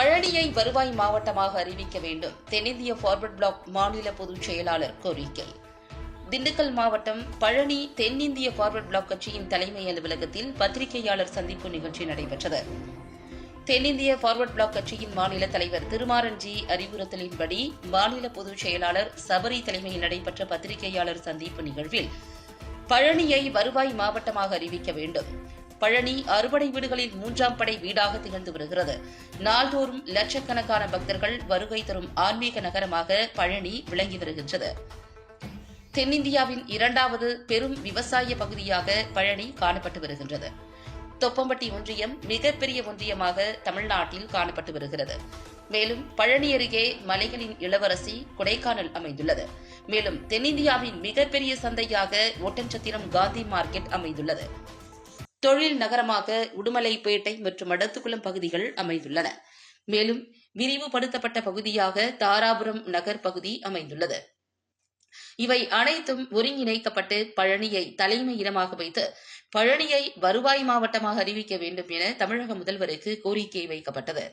பழனியை வருவாய் மாவட்டமாக அறிவிக்க வேண்டும். தென்னிந்திய ஃபார்வர்ட் பிளாக் மாநில பொதுச் செயலாளர் கோரிக்கை. திண்டுக்கல் மாவட்டம் பழனி தென்னிந்திய ஃபார்வர்ட் பிளாக் கட்சியின் தலைமை அலுவலகத்தில் பத்திரிகையாளர் சந்திப்பு நிகழ்ச்சி நடைபெற்றது. தென்னிந்திய ஃபார்வர்ட் பிளாக் கட்சியின் மாநில தலைவர் திருமாறன்ஜி அறிவுறுத்தலின்படி மாநில பொதுச் செயலாளர் சபரி தலைமையில் நடைபெற்ற பத்திரிகையாளர் சந்திப்பு நிகழ்வில் பழனியை வருவாய் மாவட்டமாக அறிவிக்க வேண்டும். பழனி அறுபடை வீடுகளில் மூன்றாம் படை வீடாக திகழ்ந்து வருகிறது. நாள்தோறும் லட்சக்கணக்கான பக்தர்கள் வருகை தரும் ஆன்மீக நகரமாக பழனி விளங்கி வருகின்றது. தென்னிந்தியாவின் இரண்டாவது பெரும் விவசாய பகுதியாக பழனி காணப்பட்டு வருகின்றது. தொப்பம்பட்டி ஒன்றியம் மிகப்பெரிய ஒன்றியமாக தமிழ்நாட்டில் காணப்பட்டு வருகிறது. மேலும் பழனி அருகே மலைகளின் இளவரசி கொடைக்கானல் அமைந்துள்ளது. மேலும் தென்னிந்தியாவின் மிகப்பெரிய சந்தையாக ஒட்டன்சத்திரம் காந்தி மார்க்கெட் அமைந்துள்ளது. தொழில் நகரமாக உடுமலைப்பேட்டை மற்றும் மடத்துக்குளம் பகுதிகள் அமைந்துள்ளன. மேலும் விரிவுபடுத்தப்பட்ட பகுதியாக தாராபுரம் நகர் பகுதி அமைந்துள்ளது. இவை அனைத்தும் ஒருங்கிணைக்கப்பட்டு பழனியை தலைமை இடமாக வைத்து பழனியை வருவாய் மாவட்டமாக அறிவிக்க வேண்டும் என தமிழக முதல்வருக்கு கோரிக்கை வைக்கப்பட்டது.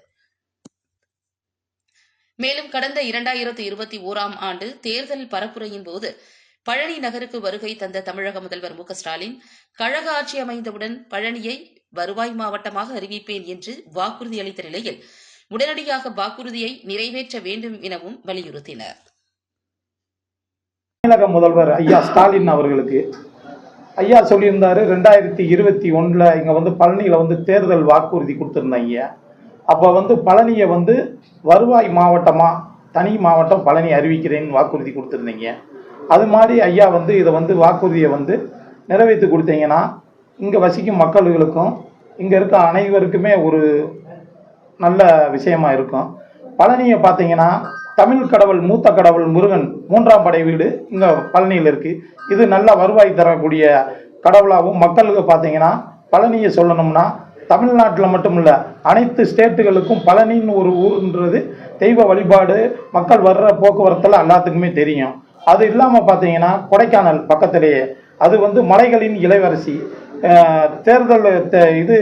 மேலும் கடந்த இரண்டாயிரத்து இருபத்தி ஓராம் ஆண்டு தேர்தல் பரப்புரையின் போது பழனி நகருக்கு வருகை தந்த தமிழக முதல்வர் மு ஸ்டாலின் கழக ஆட்சி அமைந்தவுடன் பழனியை வருவாய் மாவட்டமாக அறிவிப்பேன் என்று வாக்குறுதி அளித்த நிலையில் உடனடியாக வாக்குறுதியை நிறைவேற்ற வேண்டும் எனவும் வலியுறுத்தினர். தமிழக முதல்வர் ஐயா ஸ்டாலின் அவர்களுக்கு ஐயா சொல்லியிருந்தாரு ரெண்டாயிரத்தி இருபத்தி ஒன்றில் இங்கே வந்து பழனியில் வந்து தேர்தல் வாக்குறுதி கொடுத்துருந்தாங்க அப்போ வந்து பழனியை வந்து வருவாய் மாவட்டமாக தனி மாவட்டம் பழனி அறிவிக்கிறேன்னு வாக்குறுதி கொடுத்துருந்தீங்க. அது மாதிரி ஐயா வந்து இதை வந்து வாக்குறுதியை வந்து நிறைவேற்றி கொடுத்தீங்கன்னா இங்கே வசிக்கும் மக்களுக்கும் இங்கே இருக்க அனைவருக்குமே ஒரு நல்ல விஷயமா இருக்கும். பழனியை பார்த்தீங்கன்னா தமிழ் கடவுள் மூத்த கடவுள் முருகன் மூன்றாம் படை வீடு இங்கே பழனியில் இருக்குது இது நல்ல வருவாய் தரக்கூடிய கடவுளாகவும் மக்களுக்கு பார்த்தீங்கன்னா பழனியை சொல்லணும்னா தமிழ்நாட்டில் மட்டும் இல்லை அனைத்து ஸ்டேட்டுகளுக்கும் பழனின்னு ஒரு ஊருன்றது தெய்வ வழிபாடு மக்கள் வர்ற போக்குவரத்தில் எல்லாத்துக்குமே தெரியும். அது இல்லாமல் பார்த்தீங்கன்னா கொடைக்கானல் பக்கத்திலேயே. அது வந்து மலைகளின் இளவரசி தேர்தல் இது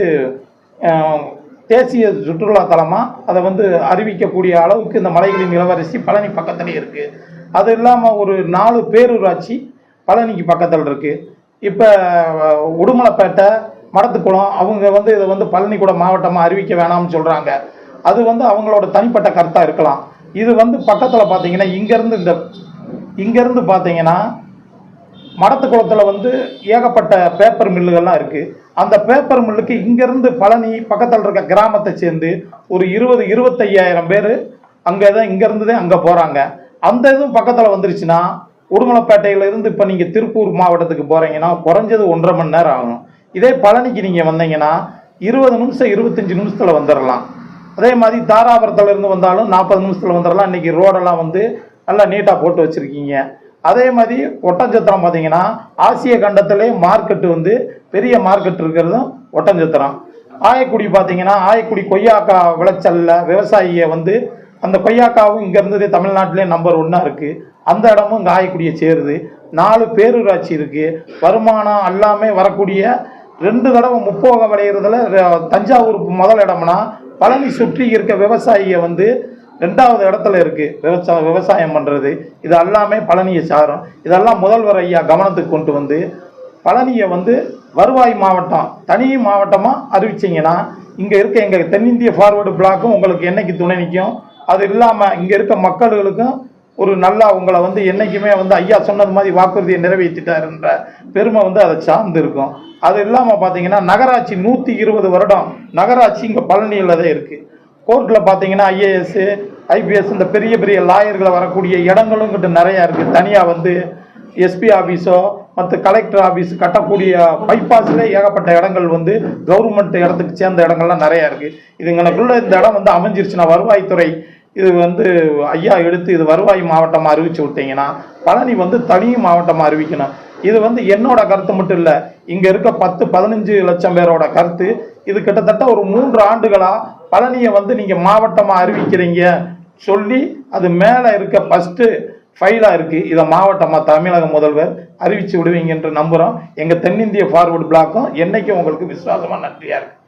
தேசிய சுற்றுலா தலமாக அதை வந்து அறிவிக்கக்கூடிய அளவுக்கு இந்த மலைகளின் இளவரசி பழனி பக்கத்துலேயே இருக்குது அது இல்லாமல் ஒரு நாலு பேரூராட்சி பழனிக்கு பக்கத்தில் இருக்குது இப்போ உடுமலைப்பேட்டை மடத்துக்குளம் அவங்க வந்து இதை வந்து பழனிக்கூட மாவட்டமாக அறிவிக்க வேணாம்னு சொல்கிறாங்க அது வந்து அவங்களோட தனிப்பட்ட கருத்தாக இருக்கலாம். இது வந்து பக்கத்தில் பார்த்தீங்கன்னா இங்கேருந்து இந்த இங்கேருந்து பார்த்தீங்கன்னா மடத்துக்குளத்தில் வந்து ஏகப்பட்ட பேப்பர் மில்லுகள்லாம் இருக்குது அந்த பேப்பர் மில்லுக்கு இங்கேருந்து பழனி பக்கத்தில் இருக்க கிராமத்தை சேர்ந்து ஒரு இருபது இருபத்தையாயிரம் பேர் அங்கே தான் இங்கேருந்து தான் அங்கே போகிறாங்க அந்த இதுவும் பக்கத்தில் வந்துருச்சுன்னா உடுமலைப்பேட்டையிலேருந்து இப்போ நீங்கள் திருப்பூர் மாவட்டத்துக்கு போகிறீங்கன்னா குறைஞ்சது ஒன்றரை மணி நேரம் ஆகும். இதே பழனிக்கு நீங்கள் வந்தீங்கன்னா இருபது நிமிஷம் இருபத்தஞ்சி நிமிஷத்தில் வந்துடலாம் அதே மாதிரி தாராபுரத்துலேருந்து வந்தாலும் நாற்பது நிமிஷத்தில் வந்துடலாம் இன்றைக்கி ரோடெல்லாம் வந்து நல்லா நீட்டாக போட்டு வச்சுருக்கீங்க. அதே மாதிரி ஒட்டஞ்சத்திரம் பார்த்தீங்கன்னா ஆசிய கண்டத்திலே மார்க்கெட்டு வந்து பெரிய மார்க்கெட் இருக்கிறதும் ஒட்டஞ்சத்திரம். ஆயக்குடி பார்த்தீங்கன்னா ஆயக்குடி கொய்யாக்கா விளைச்சலில் விவசாயியை வந்து அந்த கொய்யாக்காவும் இங்கே இருந்ததே தமிழ்நாட்டிலே நம்பர் ஒன்றா இருக்குது அந்த இடமும் இங்கே ஆயக்குடியை சேருது. நாலு பேரூராட்சி இருக்குது வருமானம் எல்லாமே வரக்கூடிய ரெண்டு தடவை முப்போகம் விளையிறதுல தஞ்சாவூர் முதல் இடம்னா பழனி சுற்றி இருக்க விவசாயியை வந்து ரெண்டாவது இடத்துல இருக்கு. விவசாய விவசாயம் பண்றது. இது எல்லாமே பழனியை சாரும். இதெல்லாம் முதல்வர் ஐயா கவனத்துக்கு கொண்டு வந்து பழனியை வந்து வருவாய் மாவட்டம் தனி மாவட்டமாக அறிவிச்சிங்கன்னா இங்கே இருக்க எங்கள் தென்னிந்திய ஃபார்வர்டு பிளாக்கும் உங்களுக்கு என்னைக்கு துணை நிற்கும் அது இல்லாமல் இங்கே இருக்க மக்களுக்கும் ஒரு நல்லா உங்களை வந்து என்றைக்குமே வந்து ஐயா சொன்னது மாதிரி வாக்குறுதியை நிறைவேற்றிட்டாருன்ற பெருமை வந்து அதை சார்ந்து இருக்கும். அது இல்லாமல் பார்த்தீங்கன்னா நகராட்சி நூற்றி இருபது வருடம் நகராட்சி இங்கே பழனியில் தான் இருக்குது கோர்ட்டில் பார்த்தீங்கன்னா ஐஏஎஸ் ஐபிஎஸ் இந்த பெரிய பெரிய லாயர்களை வரக்கூடிய இடங்களும் கிட்ட நிறையா இருக்குது தனியாக வந்து எஸ்பி ஆஃபீஸோ மற்ற கலெக்டர் ஆஃபீஸ் கட்டக்கூடிய பைபாஸில் ஏகப்பட்ட இடங்கள் வந்து கவர்மெண்ட் இடத்துக்கு சேர்ந்த இடங்கள்லாம் நிறையா இருக்குது இதுங்களுக்குள்ள இந்த இடம் வந்து அமைஞ்சிருச்சுன்னா வருவாய்த்துறை இது வந்து ஐயா எடுத்து இது வருவாய் மாவட்டமாக அறிவிச்சு விட்டீங்கன்னா பழனி வந்து தனி மாவட்டமாக அறிவிக்கணும். இது வந்து என்னோட கருத்து மட்டும் இல்லை இங்கே இருக்க பத்து பதினஞ்சு லட்சம் பேரோட கருத்து இது கிட்டத்தட்ட ஒரு மூன்று ஆண்டுகளாக பழனியை வந்து நீங்கள் மாவட்டமாக அறிவிக்கிறீங்க சொல்லி அது மேலே இருக்க ஃபஸ்ட்டு ஃபைலாக இருக்குது இதை மாவட்டமாக தமிழக முதல்வர் அறிவிச்சு விடுவீங்க என்று நம்புகிறோம் எங்கள் தென்னிந்திய ஃபார்வர்டு பிளாக்கும் என்றைக்கும் உங்களுக்கு விசுவாசமாக நன்றியாக இருக்குது